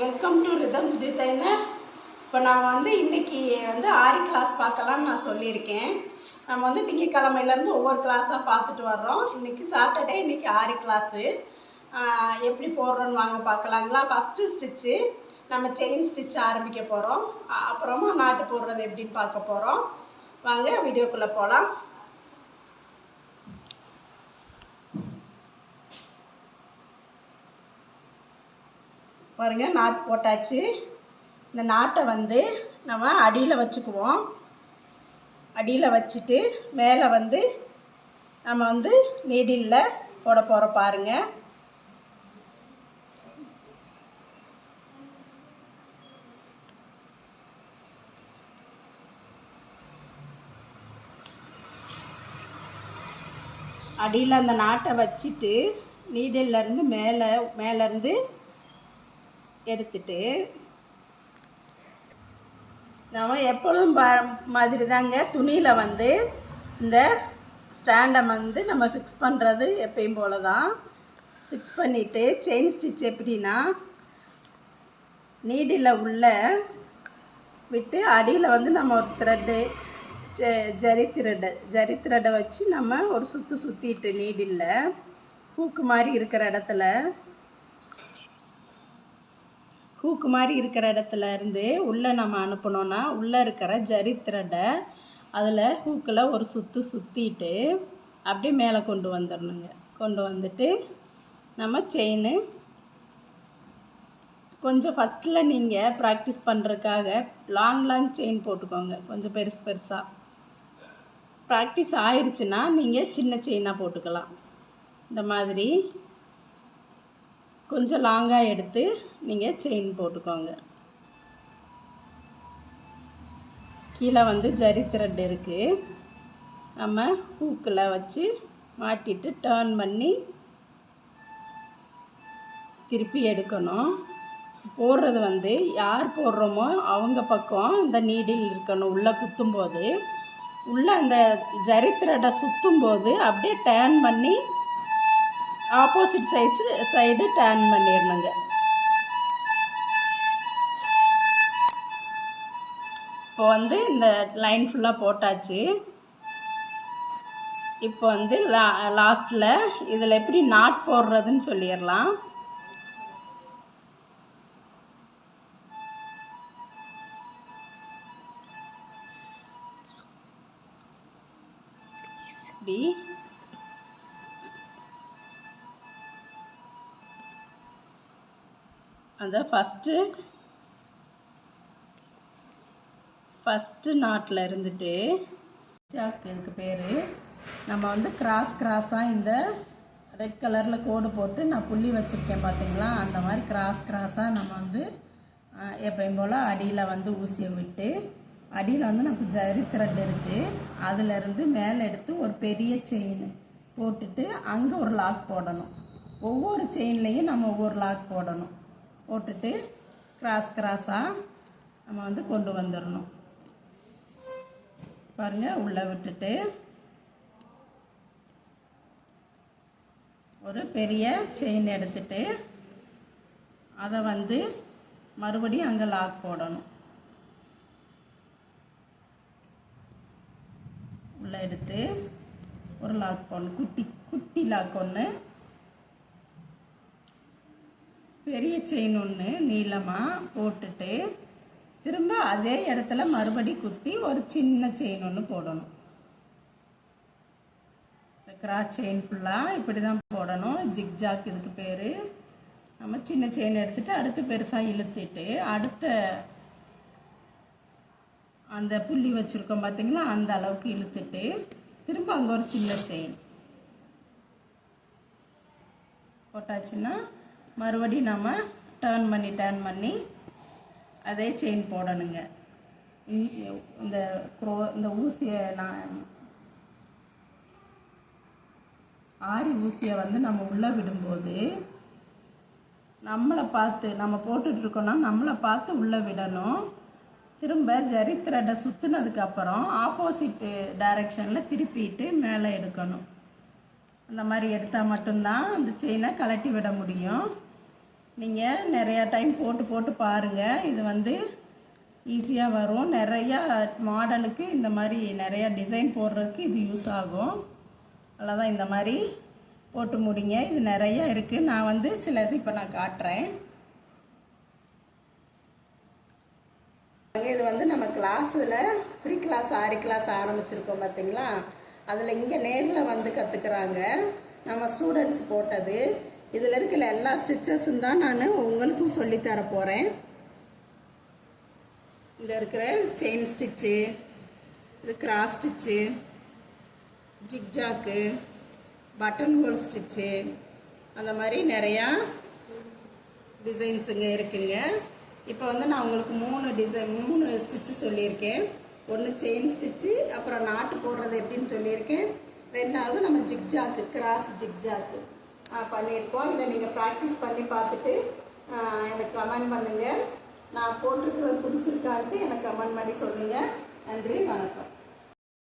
Welcome to rhythms designer இப்போ நாம் வந்து இன்றைக்கி வந்து ஆரி கிளாஸ் பார்க்கலாம்னு நான் சொல்லியிருக்கேன். நம்ம வந்து திங்கக்கிழமையிலேருந்து ஒவ்வொரு கிளாஸாக பார்த்துட்டு வர்றோம். இன்றைக்கி சாட்டர்டே இன்றைக்கி ஆரி கிளாஸு எப்படி போடுறோன்னு வாங்க பார்க்கலாங்களா? ஃபஸ்ட்டு ஸ்டிச்சு நம்ம செயின் ஸ்டிச் ஆரம்பிக்க போகிறோம் அப்புறமா நாட்டு போடுறது எப்படின்னு பார்க்க போகிறோம் வாங்க வீடியோக்குள்ளே போகலாம் பாருங்கள் நாட் போட்டாச்சு. இந்த நாட்டை வந்து நம்ம அடியில் வச்சுக்குவோம். அடியில் வச்சுட்டு மேலே வந்து நம்ம வந்து நீடிலில் போட போகிற பாருங்கள் அடியில் அந்த நாட்டை வச்சுட்டு நீடிலேருந்து மேலே மேலேருந்து எடுத்துட்டு நம்ம எப்பொழுதும் ப மாதிரி தாங்க துணியில் வந்து இந்த ஸ்டாண்டை வந்து நம்ம ஃபிக்ஸ் பண்ணுறது எப்பயும் போல தான் ஃபிக்ஸ் பண்ணிவிட்டு செயின் ஸ்டிச் எப்படின்னா நீடில் உள்ள விட்டு அடியில் வந்து நம்ம ஒரு த்ரெட்டு ஜ ஜரி த்ரெட்டு ஜரி த்ரெட்டை வச்சு நம்ம ஒரு சுற்று சுற்றிட்டு நீடில் ஹூக்கு மாதிரி இருக்கிற இடத்துல ஹூக்கு மாதிரி இருக்கிற இடத்துல இருந்து உள்ளே நம்ம அனுப்பினோன்னா உள்ளே இருக்கிற ஜரி த்ரெட்டை அதில் ஹூக்கில் ஒரு சுற்று சுற்றிட்டு அப்படியே மேலே கொண்டு வந்துடணுங்க கொண்டு வந்துட்டு நம்ம செயின் கொஞ்சம் ஃபஸ்ட்டில் நீங்கள் ப்ராக்டிஸ் பண்ணுறதுக்காக லாங் லாங் செயின் போட்டுக்கோங்க. கொஞ்சம் பெருசு பெருசாக ப்ராக்டிஸ் ஆயிடுச்சுன்னா நீங்கள் சின்ன செயினாக போட்டுக்கலாம். இந்த மாதிரி கொஞ்சம் லாங்காக எடுத்து நீங்கள் செயின் போட்டுக்கோங்க. கீழே வந்து ஜரி த்ரெட் இருக்குது நம்ம ஹூக்கில் வச்சு மாட்டிட்டு டேர்ன் பண்ணி திருப்பி எடுக்கணும். போடுறது வந்து யார் போடுறோமோ அவங்க பக்கம் இந்த நீடில் இருக்கணும் உள்ளே குத்தும்போது. உள்ளே அந்த ஜரி த்ரெட்டை சுற்றும்போது அப்படியே டேர்ன் பண்ணி ஆப்போசிட் சைஸு சைடு டேர்ன் பண்ணிடணுங்க இப்போ வந்து இந்த லைன் ஃபுல்லாக போட்டாச்சு. இப்போ வந்து லா லாஸ்ட்டில் இதில் எப்படி நாட் போடுறதுன்னு சொல்லிடலாம் இப்படி. அந்த ஃபஸ்ட்டு ஃபஸ்ட்டு நாட்டில் இருந்துட்டு சாக் இதுக்கு பேர். நம்ம வந்து கிராஸ் கிராஸாக இந்த ரெட் கலரில் கோடு போட்டு நான் புள்ளி வச்சுருக்கேன் பார்த்தீங்களா அந்த மாதிரி கிராஸ் கிராஸாக நம்ம வந்து எப்பயும் போல் அடியில் வந்து ஊசியை விட்டு அடியில் வந்து நமக்கு ஜரி த்ரெட் இருக்குது அதிலிருந்து மேலே எடுத்து ஒரு பெரிய செயின் போட்டுட்டு அங்கே ஒரு லாக் போடணும். ஒவ்வொரு செயின்லேயும் நம்ம ஒவ்வொரு லாக் போடணும். போட்டுட்டு கிராஸ் கிராஸாக நம்ம வந்து கொண்டு வந்துடணும் பாருங்கள் உள்ளே விட்டுட்டு ஒரு பெரிய செயின் எடுத்துட்டு அதை வந்து மறுபடியும் அங்கே லாக் போடணும். உள்ளே எடுத்து ஒரு லாக் போடணும். குட்டி குட்டி லாக் ஒன்று பெரிய செயின் ஒன்று நீளமாக போட்டுட்டு திரும்ப அதே இடத்துல மறுபடி குத்தி ஒரு சின்ன செயின் ஒன்று போடணும். இந்த கிராஸ் செயின் ஃபுல்லாக இப்படி தான் போடணும். ஜிக்ஜாக் இதுக்கு பேர். நம்ம சின்ன செயின் எடுத்துகிட்டு அடுத்து பெருசாக இழுத்துட்டு அடுத்த அந்த புள்ளி வச்சுருக்கோம் பார்த்தீங்களா அந்த அளவுக்கு இழுத்துட்டு திரும்ப அங்கே ஒரு சின்ன செயின் போட்டாச்சுன்னா மறுபடியும் நம்ம டேர்ன் பண்ணி டேர்ன் பண்ணி அதே செயின் போடணுங்க. இந்த க்ரோ இந்த ஊசியை நான் ஆரி ஊசியை வந்து நம்ம உள்ளே விடும்போது நம்மளை பார்த்து நம்ம போட்டுட்ருக்கோன்னா நம்மளை பார்த்து உள்ளே விடணும். திரும்ப ஜரி த்ரெட்டை சுற்றுனதுக்கு அப்புறம் ஆப்போசிட்டு டைரெக்ஷனில் திருப்பிட்டு மேலே எடுக்கணும். அந்த மாதிரி எடுத்தால் மட்டும்தான் அந்த செயினை கழட்டி விட முடியும். நீங்கள் நிறையா டைம் போட்டு போட்டு பாருங்கள் இது வந்து ஈஸியாக வரும். நிறையா மாடலுக்கு இந்த மாதிரி நிறையா டிசைன் போடுறதுக்கு இது யூஸ் ஆகும். அவ்வளோதான் இந்த மாதிரி போட்டு முடிங்க. இது நிறையா இருக்குது நான் வந்து சிலது இப்போ நான் காட்டுறேன். இது வந்து நம்ம கிளாஸில் ஃப்ரீ கிளாஸ் ஆரி கிளாஸ் ஆரம்பிச்சிருக்கோம் பார்த்தீங்களா அதில் இங்கே நேரில் வந்து கற்றுக்குறாங்க நம்ம ஸ்டூடெண்ட்ஸ் போட்டது. இதில் இருக்கிற எல்லா ஸ்டிச்சஸும் தான் நான் உங்களுக்கும் சொல்லித்தர போகிறேன் இந்த இருக்கிற செயின் ஸ்டிச்சு இது cross stitch zigzag button hole stitch அந்த மாதிரி நிறையா டிசைன்ஸுங்க இருக்குங்க. இப்போ வந்து நான் உங்களுக்கு மூணு டிசைன் மூணு ஸ்டிச்சு சொல்லியிருக்கேன். ஒன்று செயின் ஸ்டிச்சு அப்புறம் நாட்டு போடுறது எப்படின்னு சொல்லியிருக்கேன். ரெண்டாவது நம்ம ஜிக்ஜாக்கு கிராஸ் ஜிக்ஜாக்கு பண்ணியிருக்கோம். இதை நீங்கள் ப்ராக்டிஸ் பண்ணி பார்த்துட்டு எனக்கு கமெண்ட் பண்ணுங்கள் நான் போட்டிருக்கிறது பிடிச்சிருக்கான்ட்டு எனக்கு கமெண்ட் பண்ணி சொல்லுங்கள் நன்றி வணக்கம்.